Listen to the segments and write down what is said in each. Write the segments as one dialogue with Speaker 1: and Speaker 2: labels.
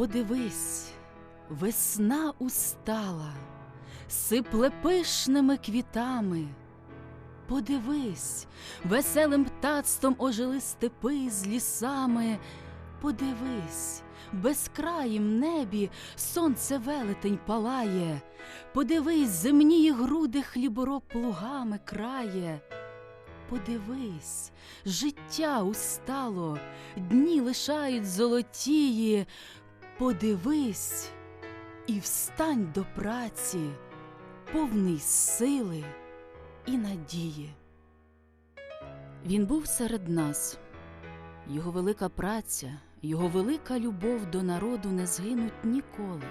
Speaker 1: Подивись, весна устала, сипле пишними квітами. Подивись, веселим птацтвом ожили степи з лісами. Подивись, безкраїм небі сонце велетень палає. Подивись, земні груди хлібороб плугами крає. Подивись, життя устало, дні лишають золотії. Подивись і встань до праці, повний сили і надії. Він був серед нас. Його велика праця, його велика любов до народу не згинуть ніколи.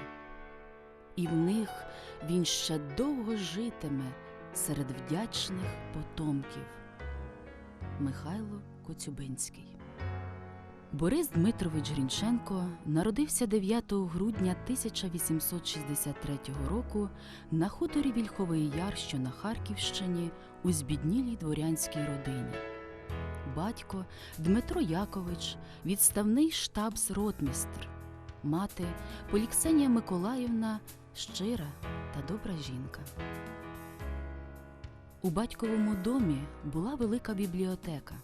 Speaker 1: І в них він ще довго житиме серед вдячних потомків. Михайло Коцюбинський Борис Дмитрович Грінченко народився 9 грудня 1863 року на хуторі Вільховий Яр, що на Харківщині, у збіднілій дворянській родині. Батько Дмитро Якович, відставний штабс-ротмістр, мати Поліксенія Миколаївна, щира та добра жінка. У батьковому домі була велика бібліотека.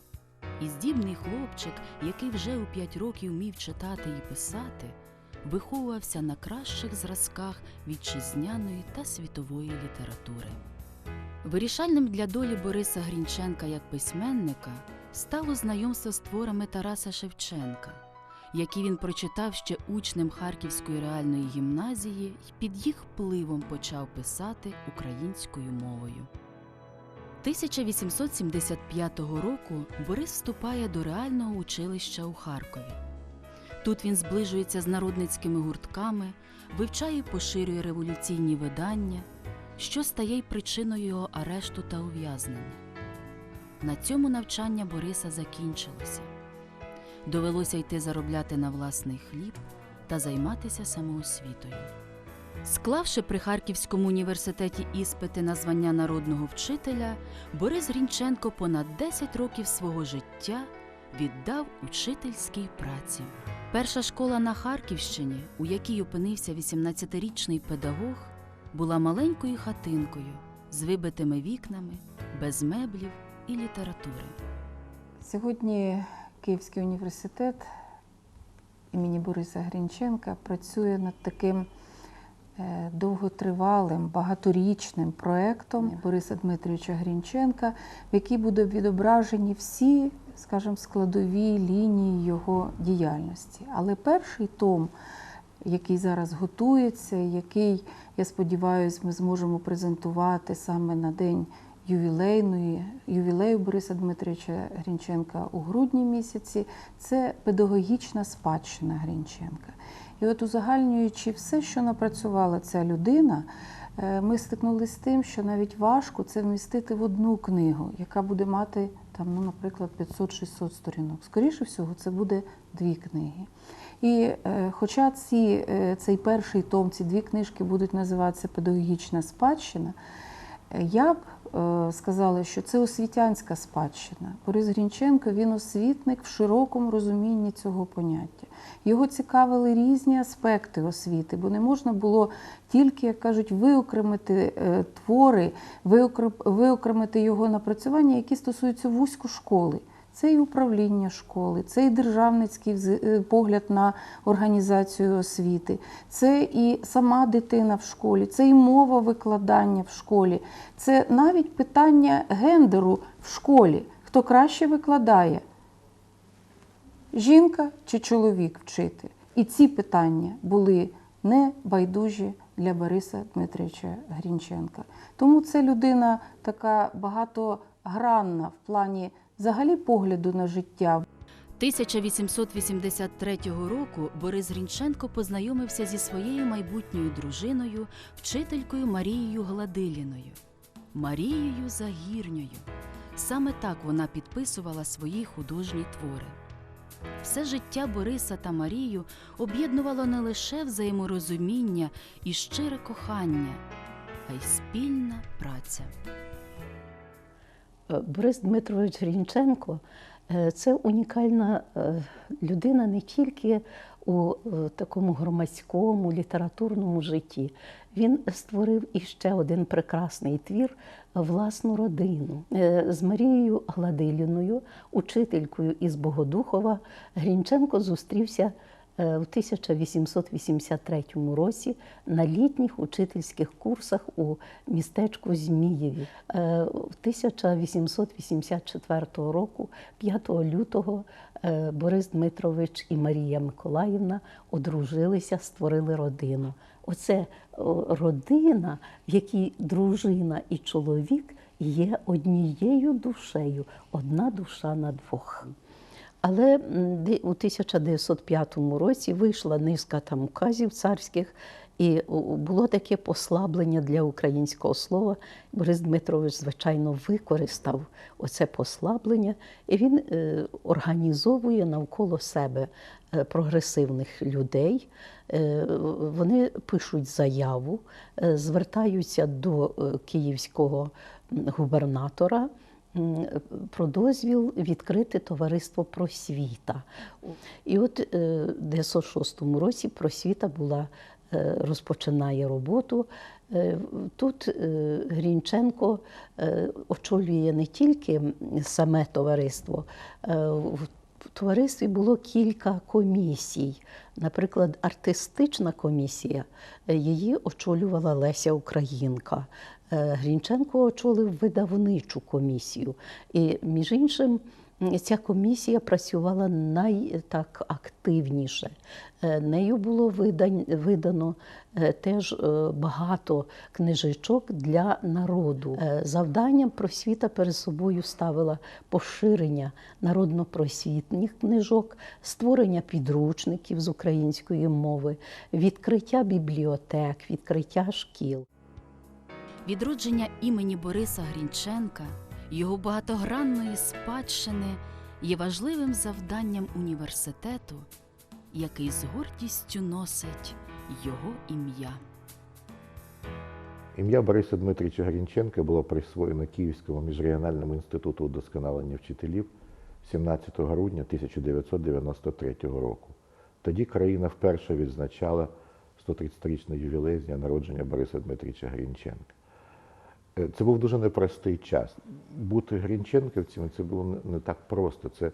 Speaker 1: І здібний хлопчик, який вже у п'ять років вмів читати і писати, виховувався на кращих зразках вітчизняної та світової літератури. Вирішальним для долі Бориса Грінченка як письменника стало знайомство з творами Тараса Шевченка, які він прочитав ще учнем Харківської реальної гімназії і під їх впливом почав писати українською мовою. 1875 року Борис вступає до реального училища у Харкові. Тут він зближується з народницькими гуртками, вивчає і поширює революційні видання, що стає й причиною його арешту та ув'язнення. На цьому навчання Бориса закінчилося. Довелося йти заробляти на власний хліб та займатися самоосвітою. Склавши при Харківському університеті іспити на звання народного вчителя, Борис Грінченко понад 10 років свого життя віддав учительській праці. Перша школа на Харківщині, у якій опинився 18-річний педагог, була маленькою хатинкою з вибитими вікнами, без меблів і літератури.
Speaker 2: Сьогодні Київський університет імені Бориса Грінченка працює над таким довготривалим, багаторічним проєктом Бориса Дмитровича Грінченка, в якій будуть відображені всі, скажімо, складові лінії його діяльності. Але перший том, який зараз готується, який, я сподіваюся, ми зможемо презентувати саме на день ювілейної ювілею Бориса Дмитровича Грінченка у грудні місяці, це педагогічна спадщина Грінченка. І от узагальнюючи все, що напрацювала ця людина, е, ми стикнулися з тим, що навіть важко це вмістити в одну книгу, яка буде мати там, ну, наприклад, 500-600 сторінок. Скоріше всього, це буде дві книги. І е, хоча ці, е, цей перший том, ці дві книжки будуть називатися Педагогічна спадщина, я б е, сказала, що це освітянська спадщина. Борис Грінченко він освітник в широкому розумінні цього поняття. Його цікавили різні аспекти освіти, бо не можна було тільки, як кажуть, виокремити е, твори, виокремити його напрацювання, які стосуються вузько школи. Це і управління школи, це і державницький е, погляд на організацію освіти, це і сама дитина в школі, це і мова викладання в школі, це навіть питання гендеру в школі. Хто краще викладає? Жінка чи чоловік вчитель? І ці питання були не байдужі для Бориса Дмитровича Грінченка. Тому це людина така багатогранна в плані взагалі погляду на життя.
Speaker 1: 1883 року Борис Грінченко познайомився зі своєю майбутньою дружиною, вчителькою Марією Гладиліною. Марією Загірньою. Саме так вона підписувала свої художні твори. Все життя Бориса та Марію об'єднувало не лише взаєморозуміння і щире кохання, а й спільна праця.
Speaker 3: Е, Борис Дмитрович Грінченко е, це унікальна е, людина не тільки у такому громадському літературному житті. Він створив іще один прекрасний твір власну родину з Марією Гладиліною, учителькою із Богодухова. Грінченко зустрівся у 1883 році на літніх учительських курсах у містечку Змієві. Е, в 1884 року, 5 лютого, е, Борис Дмитрович і Марія Миколаївна одружилися, створили родину. Оце родина, в якій дружина і чоловік є однією душею, одна душа на двох. Але у 1905 році вийшла низка там указів царських, і було таке послаблення для українського слова. Борис Дмитрович, звичайно, використав оце послаблення, і він е, організовує навколо себе е, прогресивних людей. Е, Вони пишуть заяву, звертаються до київського губернатора про дозвіл відкрити товариство просвіта. І от е, в 96-му році просвіта була е, розпочинає роботу. Е, Тут е, Грінченко е, очолює не тільки саме товариство. е, в товаристві було кілька комісій. Наприклад, артистична комісія, е, її очолювала Леся Українка. Е, Грінченко очолив видавничу комісію. І, між іншим, ця комісія працювала найтак активніше. Е, Нею було видано е, теж багато книжечок для народу. Завданням просвіта перед собою ставила поширення народно-просвітніх книжок, створення підручників з української мови, відкриття бібліотек, відкриття шкіл.
Speaker 1: Відродження імені Бориса Грінченка, його багатогранної спадщини є важливим завданням університету, який з гордістю носить його ім'я.
Speaker 4: Ім'я Бориса Дмитрича Грінченка було присвоєно Київському міжрегіональному інституту удосконалення вчителів 17 грудня 1993 року. Тоді країна вперше відзначала 130-річний ювілей з дня народження Бориса Дмитрича Грінченка. Е, Це був дуже непростий час. Бути грінченківцями це було не- так просто. Це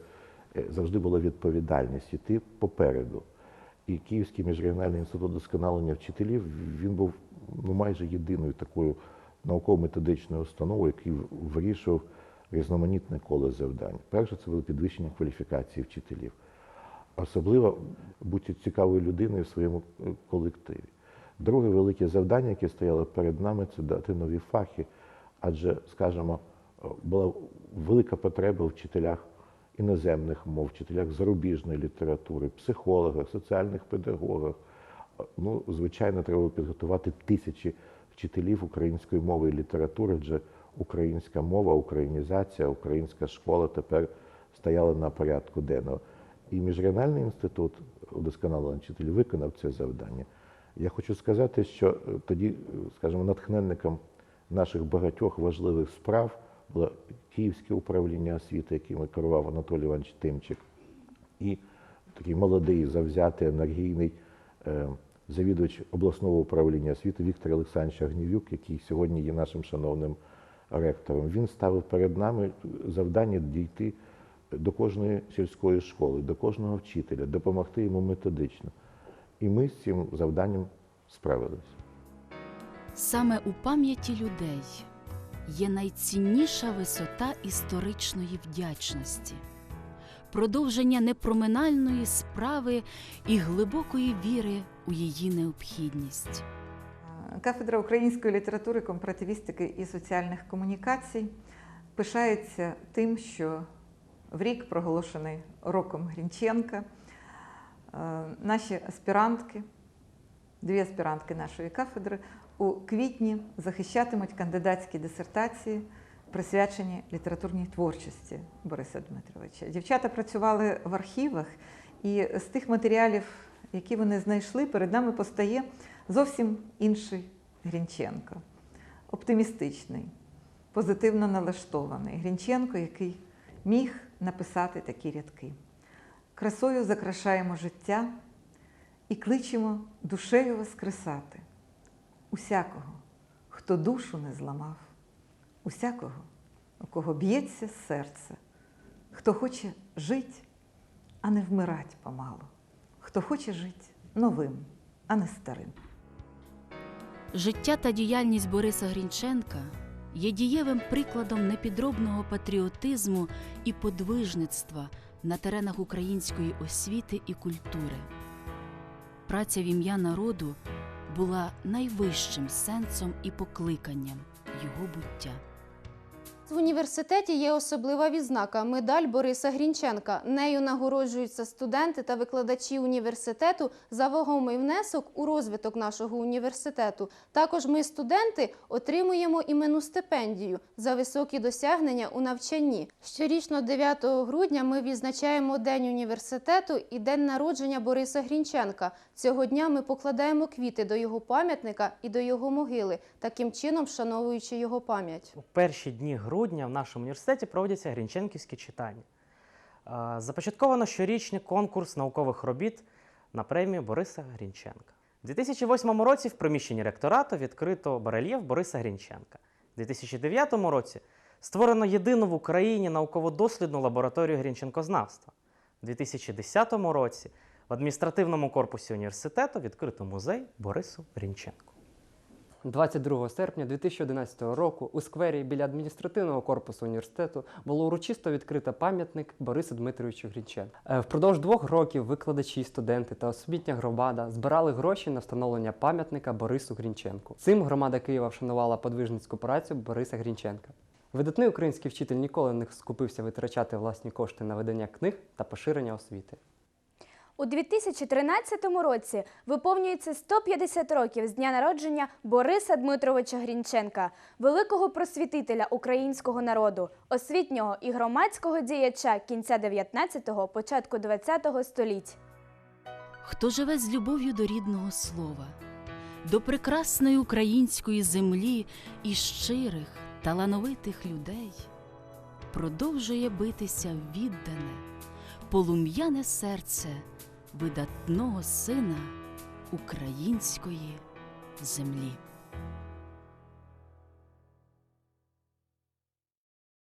Speaker 4: е, завжди була відповідальність іти попереду. І Київський міжрегіональний інститут досконалення вчителів він був ну, майже єдиною такою науково-методичною установою, який вирішував різноманітне коло завдань. Перше, це було підвищення кваліфікації вчителів. Особливо бути цікавою людиною в своєму е, колективі. Друге велике завдання, яке стояло перед нами, це дати нові фахи. Адже, скажімо, була велика потреба в вчителях іноземних мов, вчителях зарубіжної літератури, психологах, соціальних педагогах. Ну, звичайно, треба підготувати тисячі вчителів української мови і літератури, адже українська мова, українізація, українська школа тепер стояла на порядку денного. І міжрегіональний інститут удосконалення вчителів виконав це завдання. Я хочу сказати, що е, тоді, е, скажімо, натхненником наших багатьох важливих справ було Київське управління освіти, яким керував Анатолій Іванович Тимчик, і такий молодий, завзятий, енергійний е, завідувач обласного управління освіти Віктор Олександрович Агнівюк, який сьогодні є нашим шановним ректором. Він ставив перед нами завдання дійти до кожної сільської школи, до кожного вчителя, допомогти йому методично. І ми з цим завданням справилися.
Speaker 1: Саме у пам'яті людей є найцінніша висота історичної вдячності, продовження непроминальної справи і глибокої віри у її необхідність.
Speaker 5: Кафедра української літератури, компаративістики і соціальних комунікацій пишається тим, що в рік, проголошений роком Грінченка, наші аспірантки, дві аспірантки нашої кафедри, у квітні захищатимуть кандидатські дисертації, присвячені літературній творчості Бориса Дмитровича. Дівчата працювали в архівах, і з тих матеріалів, які вони знайшли, перед нами постає зовсім інший Грінченко, оптимістичний, позитивно налаштований. Грінченко, який міг написати такі рядки. Красою закрашаємо життя, і кличемо душею воскресати. Усякого, хто душу не зламав, усякого, у кого б'ється серце, хто хоче жить, а не вмирать помалу, хто хоче жити новим, а не старим.
Speaker 1: Життя та діяльність Бориса Грінченка є дієвим прикладом непідробного патріотизму і подвижництва на теренах української освіти і культури. Праця в ім'я народу була найвищим сенсом і покликанням його буття.
Speaker 6: В університеті є особлива відзнака медаль Бориса Грінченка. Нею нагороджуються студенти та викладачі університету за вагомий внесок у розвиток нашого університету. Також ми, студенти, отримуємо іменну стипендію за високі досягнення у навчанні. Щорічно 9 грудня ми відзначаємо День університету і день народження Бориса Грінченка. Цього дня ми покладаємо квіти до його пам'ятника і до його могили, таким чином вшановуючи його пам'ять.
Speaker 7: У перші дні грудня в нашому університеті проводяться грінченківські читання. Е, Започатковано щорічний конкурс наукових робіт на премію Бориса Грінченка. У 2008 році в приміщенні ректорату відкрито барельєф Бориса Грінченка. У 2009 році створено єдину в Україні науково-дослідну лабораторію грінченкознавства. У 2010 році в адміністративному корпусі університету відкрито музей Борису Грінченку.
Speaker 8: 22 серпня 2011 року у сквері біля адміністративного корпусу університету було урочисто відкрито пам'ятник Борису Дмитровичу Грінченку. Е, Впродовж двох років викладачі, студенти та освітня громада збирали гроші на встановлення пам'ятника Борису Грінченку. Цим громада Києва вшанувала подвижницьку працю Бориса Грінченка. Видатний український вчитель ніколи не скупився витрачати власні кошти на видання книг та поширення освіти.
Speaker 9: У 2013 році виповнюється 150 років з дня народження Бориса Дмитровича Грінченка, великого просвітителя українського народу, освітнього і громадського діяча кінця 19-го, початку 20-го століть.
Speaker 1: Хто живе з любов'ю до рідного слова, до прекрасної української землі і щирих, талановитих людей, продовжує битися віддане, полум'яне серце видатного сина української землі.